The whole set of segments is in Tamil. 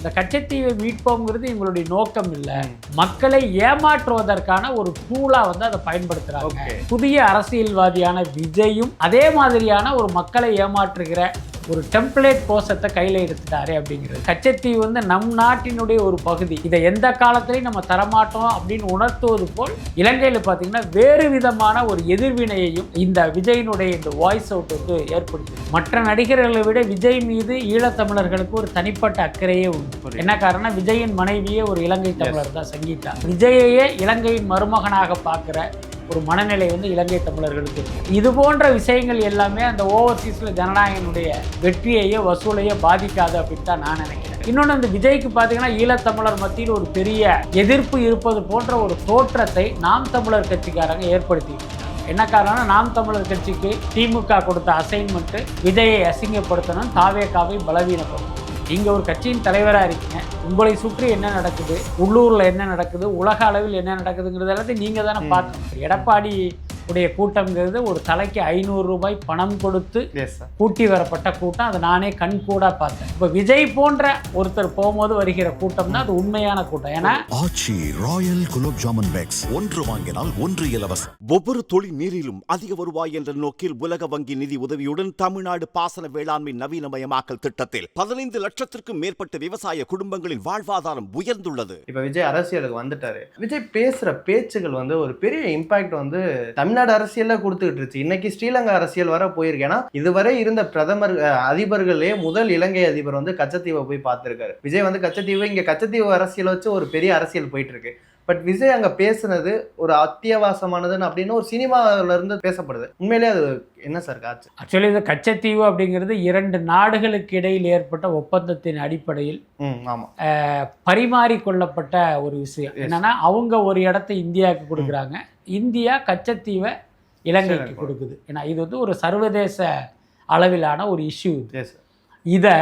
இந்த கச்சத்தீவை மீட்போங்கிறது எங்களுடைய நோக்கம் இல்லை. மக்களை ஏமாற்றுவதற்கான ஒரு டூலா வந்து அதை பயன்படுத்துறாங்க. புதிய அரசியல்வாதியான விஜயும் அதே மாதிரியான ஒரு மக்களை ஏமாற்றுகிற ஒரு டெம்ப்ளேட் கோஷத்தை கையில் எடுத்துட்டாரு அப்படிங்கிறது. கச்சத்தீவு வந்து நம் நாட்டினுடைய ஒரு பகுதி. இதை எந்த காலத்திலையும் நம்ம தரமாட்டோம் அப்படின்னு உணர்த்துவது போல் இலங்கையில் பார்த்தீங்கன்னா வேறு விதமான ஒரு எதிர்வினையையும் இந்த விஜயினுடைய இந்த வாய்ஸ் அவுட் வந்து ஏற்படுத்தி மற்ற நடிகர்களை விட விஜய் மீது ஈழத்தமிழர்களுக்கு ஒரு தனிப்பட்ட அக்கறையே உண்டு. என்ன காரணம் விஜயின் மனைவியே ஒரு இலங்கை தமிழர் தான் சங்கீதா. விஜயையே இலங்கையின் மருமகனாக பார்க்குற ஒரு மனநிலை வந்து இலங்கை தமிழர்களுக்கு. இருக்கு இது போன்ற விஷயங்கள் எல்லாமே அந்த ஓவர்சீஸில் ஜனநாயகனுடைய வெற்றியையோ வசூலையோ பாதிக்காது அப்படின்னு தான் நான் நினைக்கிறேன். இன்னொன்று அந்த விஜய்க்கு பார்த்தீங்கன்னா ஈழத்தமிழர் மத்தியில் ஒரு பெரிய எதிர்ப்பு இருப்பது போன்ற ஒரு தோற்றத்தை நாம் தமிழர் கட்சிக்காரங்க ஏற்படுத்தி என்ன காரணம்னா நாம் தமிழர் கட்சிக்கு திமுக கொடுத்த அசைன்மெண்ட்டு விஜயை அசிங்கப்படுத்தணும் தாவேக்காவை பலவீனப்படுத்தணும். நீங்கள் ஒரு கட்சியின் தலைவராக இருக்கீங்க. உங்களை சுற்றி என்ன நடக்குது? உள்ளூரில் என்ன நடக்குது? உலக அளவில் என்ன நடக்குதுங்கிறது எல்லாத்தையும் நீங்கள் தானே பார்க்கணும். எடப்பாடி உடைய கூட்டம்ங்கிறது ஒரு தலைக்கு ஐநூறு ரூபாய் பணம் கொடுத்து கூட்டி வரப்பட்ட கூட்டம். அதை நானே கண் கூட பார்த்தேன். இப்போ விஜய் போன்ற ஒருத்தர் போகும்போது வருகிற கூட்டம் தான் அது உண்மையான கூட்டம். ஏன்னா ஆச்சி ராயல் குலோப் ஜாமுன் பேக்ஸ். ஒன்று வாங்கினால் ஒன்று இலவசம். ஒவ்வொரு தொழில் நீரிலும் அதிக வருவாய் என்ற நோக்கில் உலக வங்கி நிதி உதவியுடன் தமிழ்நாடு பாசன வேளாண்மை நவீனமயமாக்கல் திட்டத்தில் பதினைந்து லட்சத்திற்கும் மேற்பட்ட விவசாய குடும்பங்களின் வாழ்வாதாரம் உயர்ந்துள்ளது. இப்போ விஜய் அரசியலுக்கு வந்துட்டாரு. விஜய் பேசுற பேச்சுகள் வந்து ஒரு பெரிய இம்பாக்ட் வந்து தமிழ்நாடு அரசியல்ல கொடுத்துக்கிட்டு இருந்துச்சு இன்னைக்கு ஸ்ரீலங்கா அரசியல் வர போயிருக்கு. ஏன்னா இதுவரை இருந்த பிரதமர் அதிபர்களே முதல் இலங்கை அதிபர் வந்து கச்சத்தீவை போய் பார்த்திருக்காரு. விஜய் வந்து கச்சத்தீவு இங்க கச்சத்தீவு அரசியல் வச்சு ஒரு பெரிய அரசியல் போயிட்டு இருக்கு பட் விஜய் அங்க பேசுனது ஒரு அத்தியாவசமானதுன்னு அப்படின்னு ஒரு சினிமால இருந்து பேசப்படுது. உண்மையிலேயே அது என்ன சார் காட்சி? ஆக்சுவலி இது கச்சத்தீவு அப்படிங்கிறது இரண்டு நாடுகளுக்கு இடையில் ஏற்பட்ட ஒப்பந்தத்தின் அடிப்படையில் பரிமாறிக்கொள்ளப்பட்ட ஒரு விஷயம். என்னன்னா அவங்க ஒரு இடத்த இந்தியாவுக்கு கொடுக்குறாங்க. இந்தியா கச்சத்தீவை இலங்கைக்கு. கொடுக்குது. ஏன்னா இது வந்து ஒரு சர்வதேச அளவிலான ஒரு இஷ்யூ இதை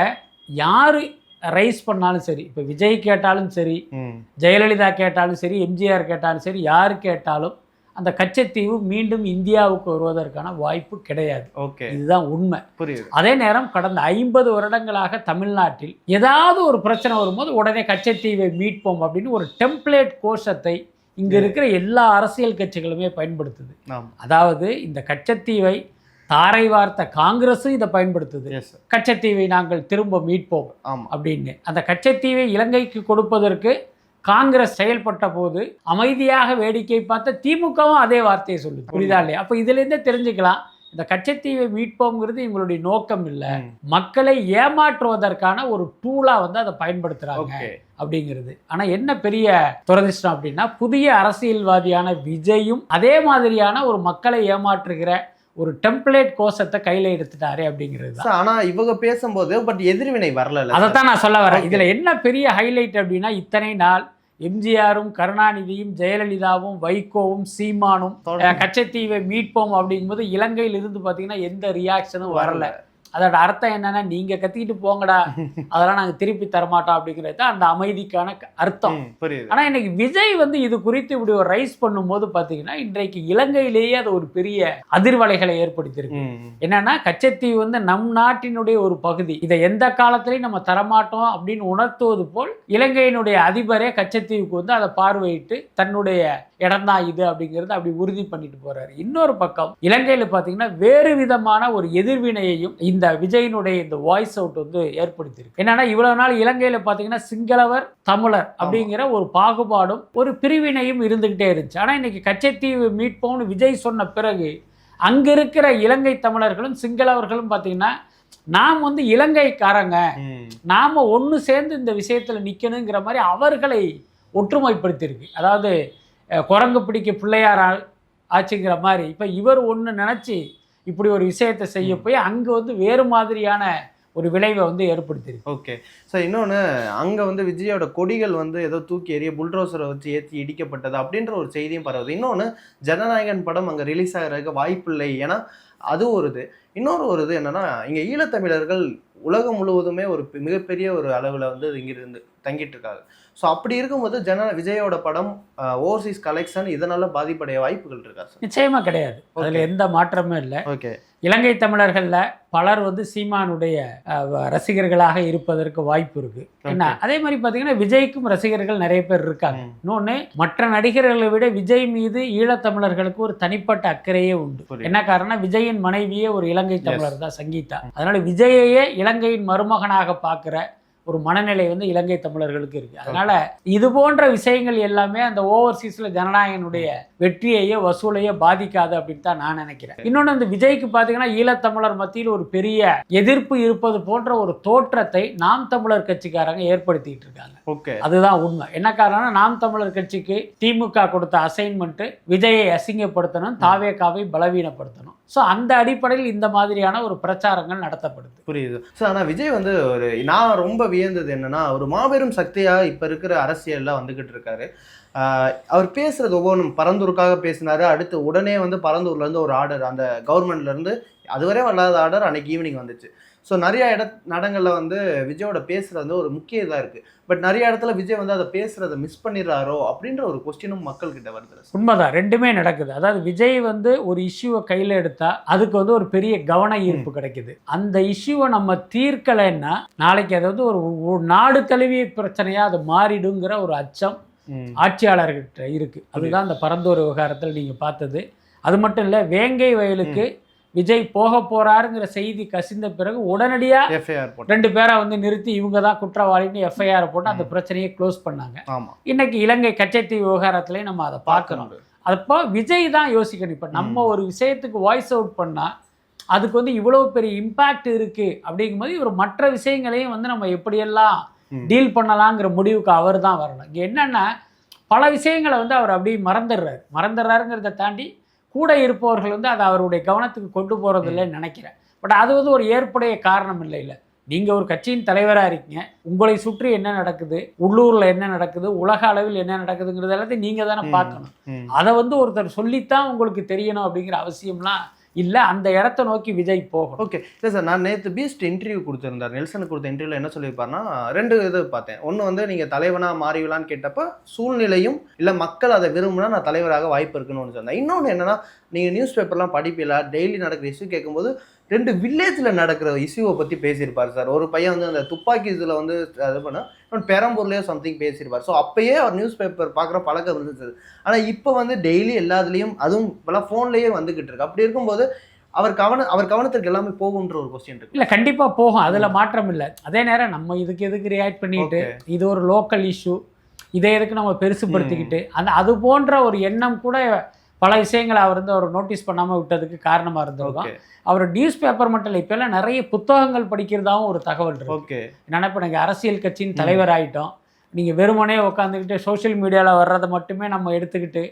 யார் ரைஸ் பண்ணாலும் சரி இப்போ விஜய் கேட்டாலும் சரி ஜெயலலிதா கேட்டாலும் சரி எம்ஜிஆர் கேட்டாலும் சரி யார் கேட்டாலும் அந்த கச்சத்தீவு மீண்டும் இந்தியாவுக்கு வருவதற்கான வாய்ப்பு கிடையாது. ஓகே. இதுதான் உண்மை. புரியுது. அதே நேரம் கடந்த ஐம்பது வருடங்களாக தமிழ்நாட்டில் ஏதாவது ஒரு பிரச்சனை வரும்போது உடனே கச்சத்தீவை மீட்போம் அப்படின்னு ஒரு டெம்ப்ளேட் கோஷத்தை இங்க இருக்கிற எல்லா அரசியல் கட்சிகளுமே பயன்படுத்துது. அதாவது இந்த கச்சத்தீவை தாரை வார்த்த காங்கிரஸும் இதை பயன்படுத்துது. கச்சத்தீவை நாங்கள் திரும்ப மீட்போம் அப்படின்னு. அந்த கச்சத்தீவை இலங்கைக்கு கொடுப்பதற்கு காங்கிரஸ் செயல்பட்ட போது அமைதியாக வேடிக்கை பார்த்த திமுகவும் அதே வார்த்தையை சொல்லுது. புரியுதா இல்லையா? அப்போ இதுலேருந்தே தெரிஞ்சுக்கலாம். இந்த கச்சத்தீவை மீட்போங்கிறது எங்களுடைய நோக்கம் இல்லை. மக்களை ஏமாற்றுவதற்கான ஒரு டூலா வந்து அதை பயன்படுத்துறாங்க ஓகே. அப்படிங்கிறது. ஆனா என்ன பெரிய துரதிர்ஷ்டம் அப்படின்னா புதிய அரசியல்வாதியான விஜயும் அதே மாதிரியான ஒரு மக்களை ஏமாற்றுகிற ஒரு டெம்ப்ளேட் கோஷத்தை கையில எடுத்துட்டாரே அப்படிங்கிறது தான். சார், ஆனா இவங்க பேசும்போது பட் எதிர்வினை வரல. அதைத்தான் நான் சொல்ல வரேன். இதுல என்ன பெரிய ஹைலைட் அப்படின்னா இத்தனை நாள் எம்ஜிஆரும் கருணாநிதியும் ஜெயலலிதாவும் வைகோவும் சீமானும் கச்சத்தீவை மீட்போம் அப்படிங்கும்போது இலங்கையில இருந்து பாத்தீங்கன்னா எந்த ரியாக்ஷனும் வரல. அதோட அர்த்தம் என்னன்னா நீங்க கத்திக்கிட்டு போங்கடா அதெல்லாம் நாங்க திருப்பி தரமாட்டோம் அப்படிங்கிறது தான் அந்த அமைதிக்கான அர்த்தம். ஆனா இன்னைக்கு விஜய் வந்து இது குறித்து இப்படி ஒரு ரைஸ் பண்ணும்போது பாத்தீங்கன்னா இன்றைக்கு இலங்கையிலேயே அது ஒரு பெரிய அதிர்வலைகளை ஏற்படுத்தியிருக்கு. என்னன்னா கச்சத்தீவு வந்து நம் நாட்டினுடைய ஒரு பகுதி. இதை எந்த காலத்திலையும் நம்ம தரமாட்டோம் அப்படின்னு உணர்த்துவது போல் இலங்கையினுடைய அதிபரே கச்சத்தீவுக்கு வந்து அதை பார்வையிட்டு தன்னுடைய இடம்தான் இது அப்படிங்கிறத அப்படி உறுதி பண்ணிட்டு போறாரு. இன்னொரு பக்கம் இலங்கையில பாத்தீங்கன்னா வேறு விதமான ஒரு எதிர்வினையையும் இந்த விஜயினுடைய இந்த வாய்ஸ் அவுட் வந்து ஏற்படுத்தியிருக்கு. என்னன்னா இவ்வளவு நாள் இலங்கையில பாத்தீங்கன்னா சிங்களவர் தமிழர் அப்படிங்கிற ஒரு பாகுபாடும் ஒரு பிரிவினையும் இருந்துகிட்டே இருந்துச்சு. ஆனா இன்னைக்கு கச்சத்தீவு மீட்போம்னு விஜய் சொன்ன பிறகு அங்க இருக்கிற இலங்கை தமிழர்களும் சிங்களவர்களும் பார்த்தீங்கன்னா நாம் வந்து இலங்கைக்காரங்க. நாம ஒன்று சேர்ந்து இந்த விஷயத்துல நிக்கணுங்கிற மாதிரி அவர்களை ஒற்றுமைப்படுத்தியிருக்கு. அதாவது குரங்கு பிடிக்க பிள்ளையார் ஆ- ஆச்சுங்கிற மாதிரி. இப்போ இவர் ஒன்று நினச்சி இப்படி ஒரு விஷயத்தை செய்ய போய் அங்கே வந்து வேறு மாதிரியான ஒரு விளைவை வந்து ஏற்படுத்தியிருக்கு ஓகே. சார் இன்னொன்று அங்கே வந்து விஜயோட கொடிகள் வந்து ஏதோ தூக்கி எறிய புல்டோசரை வச்சு ஏற்றி இடிக்கப்பட்டது அப்படின்ற ஒரு செய்தியும் பரவுது. இன்னொன்று ஜனநாயகன் படம் அங்கே ரிலீஸ் ஆகிறதுக்கு வாய்ப்பில்லை. ஏன்னா அது ஒரு இது. இன்னொரு ஒரு இது என்னன்னா இங்க ஈழத்தமிழர்கள் உலகம் முழுவதுமே ஒரு மிகப்பெரிய ஒரு அளவுல வந்து இங்கிருந்து தங்கிட்டு இருக்காங்க. ஸோ அப்படி இருக்கும்போது ஜன விஜயோட படம் ஓவர்சீஸ் கலெக்ஷன் இதனால பாதிப்படைய வாய்ப்புகள் இருக்கா சார் நிச்சயமா கிடையாது. அதுல எந்த மாற்றமும் இல்லை. ஓகே இலங்கை தமிழர்கள்ல பலர் வந்து சீமானுடைய ரசிகர்களாக இருப்பதற்கு வாய்ப்பு இருக்கு. என்ன? அதே மாதிரி பாத்தீங்கன்னா விஜய்க்கும் ரசிகர்கள் நிறைய பேர் இருக்காங்க. இன்னொன்னு மற்ற நடிகர்களை விட விஜய் மீது ஈழத்தமிழர்களுக்கு ஒரு தனிப்பட்ட அக்கறையே உண்டு. என்ன காரணம் விஜயின் மனைவியே ஒரு இலங்கை தமிழர் தான் சங்கீதா. அதனால விஜயையே இலங்கையின் மருமகனாக பார்க்கிற ஒரு மனநிலை வந்து இலங்கை தமிழர்களுக்கு இருக்கு. அதனால இது போன்ற விஷயங்கள் எல்லாமே அந்த ஓவர்சீஸ்ல ஜனநாயகனுடைய வெற்றியையோ வசூலையோ பாதிக்காது அப்படின்னு தான் நான் நினைக்கிறேன். இன்னொன்று இந்த விஜய்க்கு பார்த்தீங்கன்னா ஈழத்தமிழர் மத்தியில் ஒரு பெரிய எதிர்ப்பு இருப்பது போன்ற ஒரு தோற்றத்தை நாம் தமிழர் கட்சிக்காரங்க ஏற்படுத்திட்டு இருக்காங்க. ஓகே. அதுதான் உண்மை. என்ன காரணம்னா நாம் தமிழர் கட்சிக்கு திமுக கொடுத்த அசைன்மெண்ட் விஜயை அசிங்கப்படுத்தணும் தாவேக்காவை பலவீனப்படுத்தணும். ஸோ அந்த அடிப்படையில் இந்த மாதிரியான ஒரு பிரச்சாரங்கள் நடத்தப்படுது. புரியுது. சார் ஆனா விஜய் வந்து ஒரு நான் ரொம்ப வியந்தது என்னன்னா ஒரு மாபெரும் சக்தியா இப்ப இருக்கிற அரசியல்ல வந்துகிட்டு இருக்காரு. அவர் பேசுறது ஒவ்வொன்றும் பரந்தூருக்காக பேசினாரு. அடுத்து உடனே வந்து பரந்தூர்ல இருந்து ஒரு ஆர்டர் அந்த கவர்மெண்ட்ல இருந்து அதுவரை வராத ஆர்டர் அன்னைக்கு ஈவினிங் வந்துச்சு. ஸோ நிறைய இட இடங்கள்ல வந்து விஜயோட பேசுறது வந்து ஒரு முக்கிய இதாக இருக்கு. பட் நிறைய இடத்துல விஜய் வந்து அதை பேசுறதை மிஸ் பண்ணிடுறாரோ அப்படின்ற ஒரு கொஸ்டினும் மக்கள் கிட்ட வருது. உண்மைதான். ரெண்டுமே நடக்குது. அதாவது விஜய் வந்து ஒரு இஷ்யூவை கையில் எடுத்தா அதுக்கு வந்து ஒரு பெரிய கவன ஈர்ப்பு கிடைக்குது. அந்த இஷ்யூவை நம்ம தீர்க்கலைன்னா நாளைக்கு அது வந்து ஒரு ஒரு நாடு தழுவிய பிரச்சனையா அது மாறிடுங்கிற ஒரு அச்சம் ஆட்சியாளர்கிட்ட இருக்கு. அதுதான் அந்த பரந்தூர் விவகாரத்தில் நீங்க பார்த்தது. அது மட்டும் இல்லை வேங்கை வயலுக்கு விஜய் போக போறாருங்கிற செய்தி கசிந்த பிறகு உடனடியா எஃப்ஐஆர் போட்டு ரெண்டு பேரை வந்து நிறுத்தி இவங்க தான் குற்றவாளின்னு எஃப்ஐஆர் போட்டு அந்த பிரச்சனையை க்ளோஸ் பண்ணாங்க. இன்னைக்கு இலங்கை கச்சத்தீவு விவகாரத்திலையும் நம்ம அதை பார்க்குறோம் அப்போ விஜய் தான் யோசிக்கணும். இப்போ நம்ம ஒரு விஷயத்துக்கு வாய்ஸ் அவுட் பண்ணால் அதுக்கு வந்து இவ்வளவு பெரிய இம்பேக்ட் இருக்குது அப்படிங்கும்போது இவர் மற்ற விஷயங்களையும் வந்து நம்ம எப்படியெல்லாம். டீல் பண்ணலாங்கிற முடிவுக்கு அவர் தான் வரணும். இங்கே என்னென்னா பல விஷயங்களை வந்து அவர் அப்படியே மறந்துடுறாரு. மறந்துடுறாருங்கிறத தாண்டி கூட இருப்பவர்கள் வந்து அதை அவருடைய கவனத்துக்கு கொண்டு போகிறதில்லைன்னு நினைக்கிறேன். பட் அது வந்து ஒரு ஏற்புடைய காரணம் இல்லை இல்லை. நீங்கள் ஒரு கட்சியின் தலைவராக இருக்கீங்க. உங்களை சுற்றி என்ன நடக்குது? உள்ளூரில் என்ன நடக்குது? உலக அளவில் என்ன நடக்குதுங்கிறது எல்லாத்தையும் நீங்கள் தானே. பார்க்கணும். அதை வந்து ஒருத்தர் சொல்லித்தான் உங்களுக்கு தெரியணும் அப்படிங்கிற அவசியம்லாம் இல்லை அந்த இடத்த நோக்கி விஜய் போகணும். ஓகே. இல்லை சார் நான் நேற்று பீஸ்ட் இன்டர்வியூ கொடுத்துருந்தார். நெல்சனுக்கு கொடுத்த இன்டர்வியூல என்ன சொல்லியிருப்பாருன்னா ரெண்டு இது பார்த்தேன். ஒன்று வந்து நீங்கள் தலைவனாக மாறிவிலான்னு கேட்டப்போ சூழ்நிலையும் இல்லை மக்கள் அதை விரும்புனா நான் தலைவராக வாய்ப்பு இருக்குன்னு ஒன்று சொன்னேன் இன்னொன்று என்னன்னா நீங்கள் நியூஸ் பேப்பர்லாம் படிப்பீங்களா? டெய்லி நடக்கிற இஷ்யூ கேட்கும்போது ரெண்டு வில்லேஜில் நடக்கிற இஷ்யூவை பற்றி பேசியிருப்பார் சார். ஒரு பையன் வந்து அந்த துப்பாக்கி இதில் வந்து இது பண்ண இன்னொன்று பெரம்பூர்லேயோ சம்திங் பேசியிருப்பார். ஸோ அப்பயே அவர் நியூஸ் பேப்பர் பார்க்குற பழக்கம் இருந்துச்சு. ஆனால் இப்போ வந்து டெய்லி எல்லாத்துலேயும் அதுவும் இப்போலாம் ஃபோன்லேயே வந்துக்கிட்டு இருக்கு. அப்படி இருக்கும்போது அவர் கவன அவர் கவனத்திற்கு எல்லாமே போகுன்ற ஒரு கொஸ்டின் இருக்கு. இல்லை கண்டிப்பாக போகும். அதில் மாற்றம் இல்லை. அதே நேரம் நம்ம இதுக்கு எதுக்கு ரியாக்ட் பண்ணிட்டு. இது ஒரு லோக்கல் இஷ்யூ இதை எதுக்கு நம்ம பெருசுப்படுத்திக்கிட்டு அந்த அது போன்ற ஒரு எண்ணம் கூட பல விஷயங்களை அவர் வந்து அவர் நோட்டீஸ் பண்ணாமல் விட்டதுக்கு காரணமாக இருந்திருக்கும். அவர் நியூஸ் பேப்பர் மட்டும் இல்லை இப்போல்லாம் நிறைய புத்தகங்கள் படிக்கிறதாவும் ஒரு தகவல் இருக்கு. ஓகே என்னன்னா இப்போ நீங்கள் அரசியல் கட்சியின் தலைவர் ஆகிட்டோம் நீங்கள் வெறுமனே உட்காந்துக்கிட்டு சோஷியல் மீடியாவில் வர்றதை மட்டுமே நம்ம எடுத்துக்கிட்டு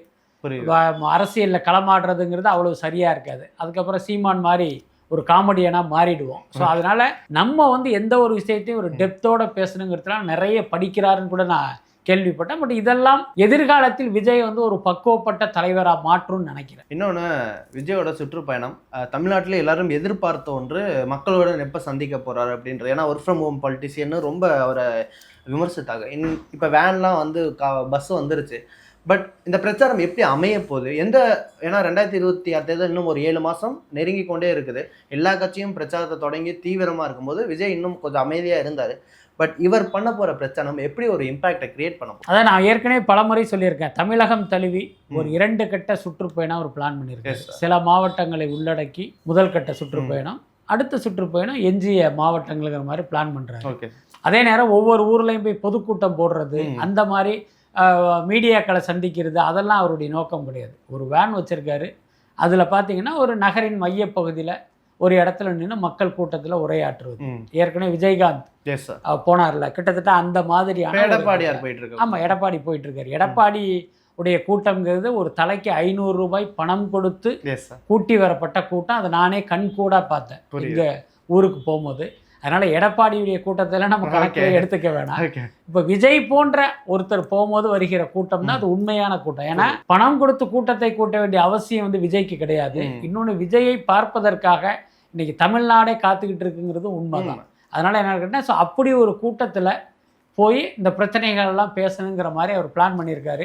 அரசியல்ல களமாடுறதுங்கிறது அவ்வளவு சரியா இருக்காது. அதுக்கப்புறம் சீமான் மாதிரி ஒரு காமெடியனா மாறிடுவோம். ஸோ அதனால நம்ம வந்து எந்த ஒரு விஷயத்தையும் ஒரு டெப்த்தோட பேசணுங்கிறதுலாம் நிறைய படிக்கிறாருன்னு கூட நான் கேள்விப்பட்டேன். பட் இதெல்லாம் எதிர்காலத்தில் விஜய் வந்து ஒரு பக்குவப்பட்ட தலைவராக மாற்றும்னு நினைக்கிறேன். இன்னொன்று விஜயோட சுற்றுப்பயணம். தமிழ்நாட்டில் எல்லாரும் எதிர்பார்த்த ஒன்று மக்களோட எப்போ சந்திக்க போறாரு அப்படின்றது. ஏன்னா ஒர்க் ஃப்ரம் ஹோம் பாலிட்டிஷியன்னு ரொம்ப அவரை விமர்சித்தாங்க. இன் இப்போ வேன்லாம் வந்து கா பஸ் வந்துருச்சு. பட் இந்த பிரச்சாரம் எப்படி அமைய போகுது? எந்த ஏன்னா ரெண்டாயிரத்தி இருபத்தி ஆறு தேர்தல் இன்னும் ஒரு ஏழு மாதம் நெருங்கி கொண்டே இருக்குது. எல்லா கட்சியும் பிரச்சாரத்தை தொடங்கி தீவிரமாக இருக்கும்போது விஜய் இன்னும் கொஞ்சம் அமைதியாக இருந்தார். பட் இவர் பண்ண போகிற பிரச்சாரம் எப்படி ஒரு இம்பாக்டை கிரியேட் பண்ண போகுது அதான் நான் ஏற்கனவே பலமுறை சொல்லியிருக்கேன். தமிழகம் தழுவி ஒரு இரண்டு கட்ட சுற்றுப்பயணம் ஒரு பிளான் பண்ணியிருக்கேன். சில மாவட்டங்களை உள்ளடக்கி முதல் கட்ட சுற்றுப்பயணம் அடுத்த சுற்றுப்பயணம் எஞ்சிய மாவட்டங்களுங்கிற மாதிரி பிளான் பண்ணுறாரு ஓகே அதே நேரம் ஒவ்வொரு ஊர்லேயும் போய் பொதுக்கூட்டம் போடுறது. அந்த மாதிரி மீடியாக்களை சந்திக்கிறது அதெல்லாம் அவருடைய நோக்கம் கிடையாது. ஒரு வேன் வச்சுருக்காரு. அதில் பார்த்தீங்கன்னா ஒரு நகரின் மையப்பகுதியில் ஒரு இடத்துல நின்று மக்கள் கூட்டத்தில் உரையாற்றுவது. ஏற்கனவே விஜயகாந்த் போனார்ல. கிட்டத்தட்ட அந்த மாதிரியான எடப்பாடியார் போயிட்டு இருக்கு ஆமாம் எடப்பாடி போயிட்டு இருக்காரு எடப்பாடி உடைய கூட்டம்ங்கிறது ஒரு தலைக்கு ஐநூறு ரூபாய் பணம் கொடுத்து கூட்டி வரப்பட்ட கூட்டம். அதை நானே கண் கூட பார்த்தேன். இங்க ஊருக்கு போகும்போது. அதனால எடப்பாடியுடைய கூட்டத்தில் நம்ம கணக்கில். எடுத்துக்க வேணாம். இப்போ விஜய் போன்ற ஒருத்தர் போகும்போது வருகிற கூட்டம் தான் அது உண்மையான கூட்டம். ஏன்னா பணம் கொடுத்து கூட்டத்தை கூட்ட வேண்டிய அவசியம் வந்து விஜய்க்கு கிடையாது. இன்னொன்று விஜயை பார்ப்பதற்காக இன்னைக்கு தமிழ்நாடே காத்துக்கிட்டு இருக்குங்கிறது உண்மைதான். அதனால என்ன கேட்டால் ஸோ அப்படி ஒரு கூட்டத்தில் போய் இந்த பிரச்சனைகள் எல்லாம் பேசணுங்கிற மாதிரி அவர் பிளான் பண்ணியிருக்காரு.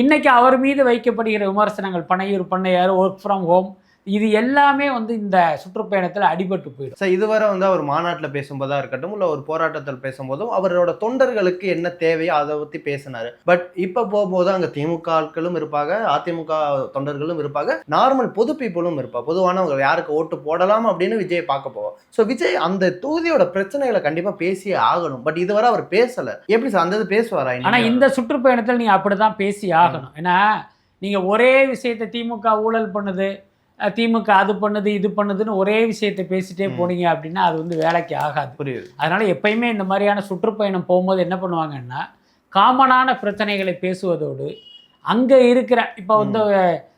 இன்னைக்கு அவர் மீது வைக்கப்படுகிற விமர்சனங்கள் பனையூர் பண்ணையார் ஒர்க் ஃப்ரம் ஹோம் இது எல்லாமே வந்து இந்த சுற்றுப்பயணத்தில் அடிபட்டு போயிடும். சார் இதுவரை வந்து அவர் மாநாட்டில் பேசும்போதா இருக்கட்டும் இல்லை ஒரு போராட்டத்தில் பேசும்போதும் அவரோட தொண்டர்களுக்கு என்ன தேவையோ அதை பற்றி பேசினாரு. பட் இப்போ போகும்போது அங்கே திமுக ஆட்களும் இருப்பாங்க அதிமுக தொண்டர்களும் இருப்பாங்க நார்மல் பொது பீப்புளும் இருப்பா பொதுவானவங்க யாருக்கு ஓட்டு போடலாம் அப்படின்னு விஜய் பார்க்க போவோம். ஸோ விஜய் அந்த தொகுதியோட பிரச்சனைகளை கண்டிப்பாக பேசியே ஆகணும். பட் இதுவரை அவர் பேசலை. எப்படி சார் அந்த இது பேசுவாரா ஆனா இனிமே? இந்த சுற்றுப்பயணத்தில் நீங்க அப்படிதான் பேசி ஆகணும். ஏன்னா நீங்க ஒரே விஷயத்தை திமுக ஊழல் பண்ணுது திமுக அது பண்ணுது இது பண்ணுதுன்னு ஒரே விஷயத்தை பேசிட்டே. போனீங்க அப்படின்னா அது வந்து வேலைக்கு ஆகாது. புரியுது. அதனால எப்பயுமே இந்த மாதிரியான சுற்றுப்பயணம் போகும்போது என்ன பண்ணுவாங்கன்னா காமனான பிரச்சனைகளை பேசுவதோடு அங்க இருக்கிற இப்போ வந்து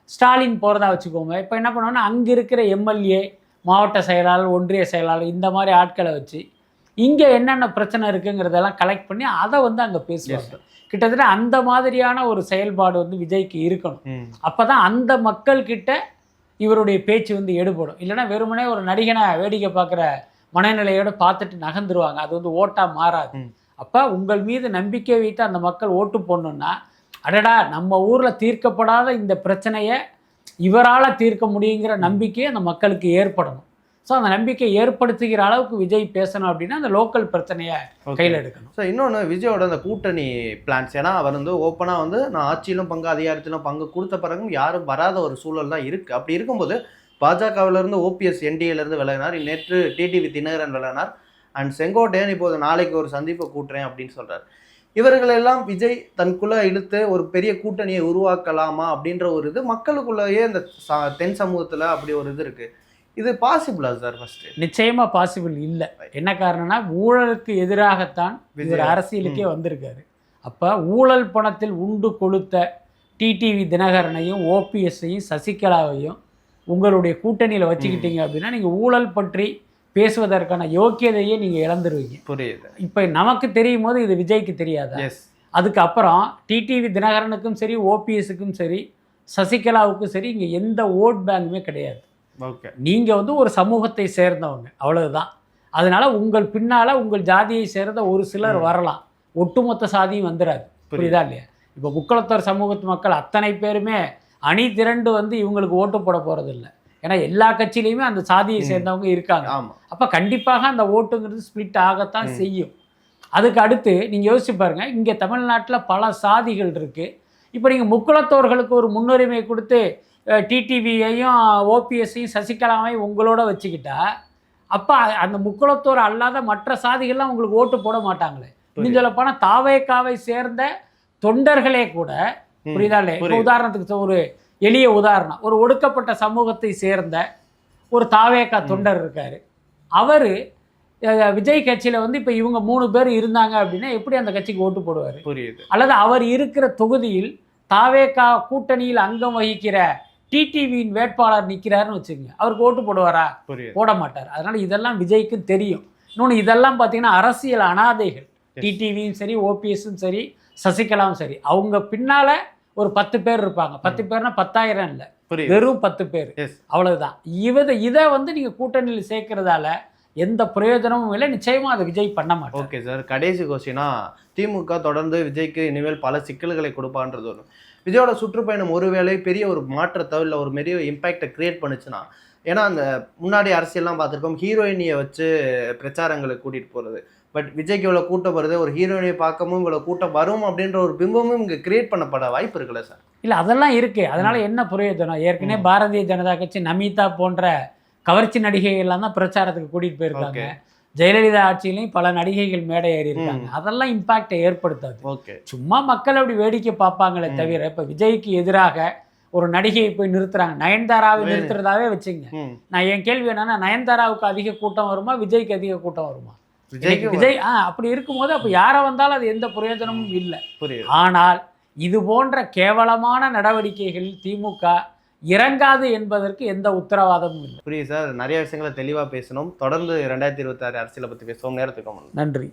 ஸ்டாலின் போறதா வச்சுக்கோங்க. இப்போ என்ன பண்ணுவாங்கன்னா அங்க இருக்கிற எம்எல்ஏ மாவட்ட செயலாளர் ஒன்றிய செயலாளர் இந்த மாதிரி ஆட்களை வச்சு இங்க என்னென்ன பிரச்சனை இருக்குங்கிறதெல்லாம் கலெக்ட் பண்ணி அதை வந்து அங்க பேசுவாங்க. கிட்டத்தட்ட அந்த மாதிரியான ஒரு செயல்பாடு வந்து விஜய்க்கு இருக்கணும். ம். அப்பதான் அந்த மக்கள்கிட்ட இவருடைய பேச்சு வந்து எடுபடும். இல்லைன்னா வெறுமனே ஒரு நடிகனை வேடிக்கை பார்க்குற மனநிலையோட பார்த்துட்டு நகர்ந்துருவாங்க. அது வந்து ஓட்டா மாறாது. அப்போ உங்கள் மீது நம்பிக்கை வைத்து அந்த மக்கள் ஓட்டு போடணும்னா அடடா நம்ம ஊரில் தீர்க்கப்படாத இந்த பிரச்சனையை இவரால் தீர்க்க முடியுங்கிற நம்பிக்கை அந்த மக்களுக்கு ஏற்படணும். ஸோ அந்த நம்பிக்கை ஏற்படுத்துகிற அளவுக்கு விஜய் பேசணும் அப்படின்னா அந்த லோக்கல் பிரச்சனையை. கையில் எடுக்கணும். ஸோ இன்னொன்று விஜயோட அந்த கூட்டணி பிளான்ஸ் ஏன்னா அவர் வந்து ஓப்பனாக வந்து நான் ஆட்சியிலும் பங்கு அதிகாரத்திலும் பங்கு கொடுத்த பிறகும் யாரும் வராத ஒரு சூழல் தான் இருக்குது அப்படி இருக்கும்போது பாஜகவிலிருந்து ஓபிஎஸ் என்டிஏலேருந்து விலகினார். நேற்று டிடிவி தினகரன் விலகினார். அண்ட் செங்கோட்டையன் இப்போது நாளைக்கு ஒரு சந்திப்பை கூட்டுறேன் அப்படின்னு சொல்கிறார் இவர்களெல்லாம் விஜய் தனக்குள்ளே இழுத்து ஒரு பெரிய கூட்டணியை உருவாக்கலாமா அப்படின்ற ஒரு இது மக்களுக்குள்ளேயே இந்த ச- தென் சமூகத்தில் அப்படி ஒரு இது இருக்குது இது பாசிபிளா சார் ஃபஸ்ட்டு நிச்சயமா பாசிபிள் இல்லை. என்ன காரணம்னா ஊழலுக்கு எதிராகத்தான் இவர். அரசியலுக்கே வந்திருக்காரு. அப்ப ஊழல் பணத்தில் உண்டு கொளுத்த டிடிவி தினகரனையும் ஓபிஎஸ்ஸையும் சசிகலாவையும் உங்களுடைய கூட்டணியில் வச்சுக்கிட்டீங்க அப்படின்னா நீங்க ஊழல் பற்றி பேசுவதற்கான யோக்கியதையே நீங்க இழந்துருவீங்க. புரியுது. இப்போ நமக்கு தெரியும் போது இது விஜய்க்கு தெரியாதா? எஸ் அதுக்கப்புறம் டிடிவி தினகரனுக்கும் சரி ஓபிஎஸ்ஸுக்கும் சரி சசிகலாவுக்கும் சரி இங்கே எந்த ஓட் பேங்குமே கிடையாது. ஓகே. நீங்கள் வந்து ஒரு சமூகத்தை சேர்ந்தவங்க அவ்வளவுதான். அதனால உங்கள் பின்னால் உங்கள் ஜாதியை சேர்ந்த ஒரு சிலர். வரலாம். ஒட்டுமொத்த சாதியும் வந்துடாது புரியுதா. இல்லையா? இப்போ முக்களத்தோர் சமூகத்து மக்கள் அத்தனை பேருமே அணி திரண்டு வந்து இவங்களுக்கு ஓட்டு போட போகிறதில்ல ஏன்னா எல்லா கட்சியிலையுமே அந்த சாதியை. சேர்ந்தவங்க இருக்காங்க. அப்போ கண்டிப்பாக அந்த ஓட்டுங்கிறது ஸ்ப்ளிட் ஆகத்தான். செய்யும். அதுக்கு அடுத்து நீங்கள் யோசிச்சு பாருங்க இங்கே தமிழ்நாட்டில் பல சாதிகள் இருக்குது இப்போ நீங்கள் முக்குளத்தோர்களுக்கு ஒரு முன்னுரிமை கொடுத்து டிடிவியையும் ஓபிஎஸ்ஸையும் சசிகலாவையும் உங்களோட வச்சுக்கிட்டா அப்போ அந்த முக்குளத்தோர் அல்லாத மற்ற சாதிகள்லாம் உங்களுக்கு ஓட்டு போட மாட்டாங்களே. இன்னும் சொல்ல போனால் தாவேக்காவை சேர்ந்த தொண்டர்களே கூட ம். புரியுதா இல்லையா? இப்போ புரியுது. உதாரணத்துக்கு ஒரு எளிய உதாரணம். ஒரு ஒடுக்கப்பட்ட சமூகத்தை சேர்ந்த ஒரு தாவேக்கா தொண்டர் இருக்காரு. அவர் விஜய் கட்சியில் வந்து இப்போ இவங்க மூணு பேர் இருந்தாங்க அப்படின்னா எப்படி அந்த கட்சிக்கு ஓட்டு போடுவார்? புரியுது. அல்லது அவர் இருக்கிற தொகுதியில் தாவேக்கா கூட்டணியில் அங்கம் வகிக்கிற டிடிவியின் வேட்பாளர் நிற்கிறாருன்னு வச்சுக்கோங்க. அவருக்கு ஓட்டு போடுவாரா? போட மாட்டார். அதனால இதெல்லாம் விஜய்க்கு தெரியும். இன்னொன்று இதெல்லாம் பார்த்தீங்கன்னா அரசியல் அனாதைகள். டிடிவியும் சரி ஓபிஎஸும் சரி சசிகலாவும் சரி. அவங்க பின்னால ஒரு பத்து பேர் இருப்பாங்க. பத்து பேர்னா பத்தாயிரம் இல்லை. வெறும் பத்து பேர். அவ்வளவுதான். இவத இதை வந்து நீங்க கூட்டணியில் சேர்க்கறதால எந்த பிரயோஜனமும் இல்லை. நிச்சயமா அதை விஜய் பண்ண மாட்டார். Okay sir. கடைசி கொஸ்டினா திமுக தொடர்ந்து விஜய்க்கு இனிமேல் பல சிக்கல்களை கொடுப்பான்றது ஒன்று விஜயோட சுற்றுப்பயணம் ஒருவேளை பெரிய ஒரு மாற்றத்தை இல்லை ஒரு பெரிய இம்பேக்டை கிரியேட் பண்ணுச்சுன்னா ஏன்னா அந்த முன்னாடி அரசியல்லாம் பார்த்துருக்கோம் ஹீரோயினியை வச்சு பிரச்சாரங்களை கூட்டிகிட்டு போகிறது பட் விஜய்க்கு இவ்வளோ கூட்டம் வருது ஒரு ஹீரோயினியை பார்க்கவும் இவ்வளோ கூட்டம் வரும் அப்படின்ற ஒரு பிம்பமும் இங்கே கிரியேட் பண்ணப்பட வாய்ப்பு இருக்குல்ல சார்? இல்ல அதெல்லாம் இருக்கு. அதனால என்ன பிரயோஜனம் ஏற்கனவே. பாரதிய ஜனதா கட்சி நமிதா போன்ற கவர்ச்சி நடிகைகள்லாம் தான் பிரச்சாரத்துக்கு கூட்டிட்டு போயிருக்காங்க. ஜெயலலிதா ஆட்சியிலையும் பல நடிகைகள் மேடை ஏறி இருக்காங்க. அதெல்லாம் இம்பாக்டை ஏற்படுத்தாது. ஓகே. சும்மா மக்கள் அப்படி வேடிக்கை பார்ப்பாங்களே. தவிர இப்ப விஜய்க்கு எதிராக ஒரு நடிகையை போய் நிறுத்துறாங்க. நயன்தாராவை. நிறுத்துறதாவே வச்சுங்க. நான் என் கேள்வி என்னன்னா நயன்தாராவுக்கு அதிக கூட்டம் வருமா விஜய்க்கு அதிக கூட்டம் வருமா? விஜய் ஆ அப்படி இருக்கும்போது அப்ப யாரை வந்தாலும் அது எந்த பிரயோஜனமும் இல்லை. ஆனால் இது போன்ற கேவலமான நடவடிக்கைகளில் திமுக இறங்காது என்பதற்கு எந்த உத்தரவாதமும் இல்லை. புரியுது சார். நிறைய விஷயங்களை தெளிவாக பேசணும். தொடர்ந்து ரெண்டாயிரத்தி இருபத்தாறு அரசியலை பற்றி பேசுவோம். நேரத்துக்கு நன்றி.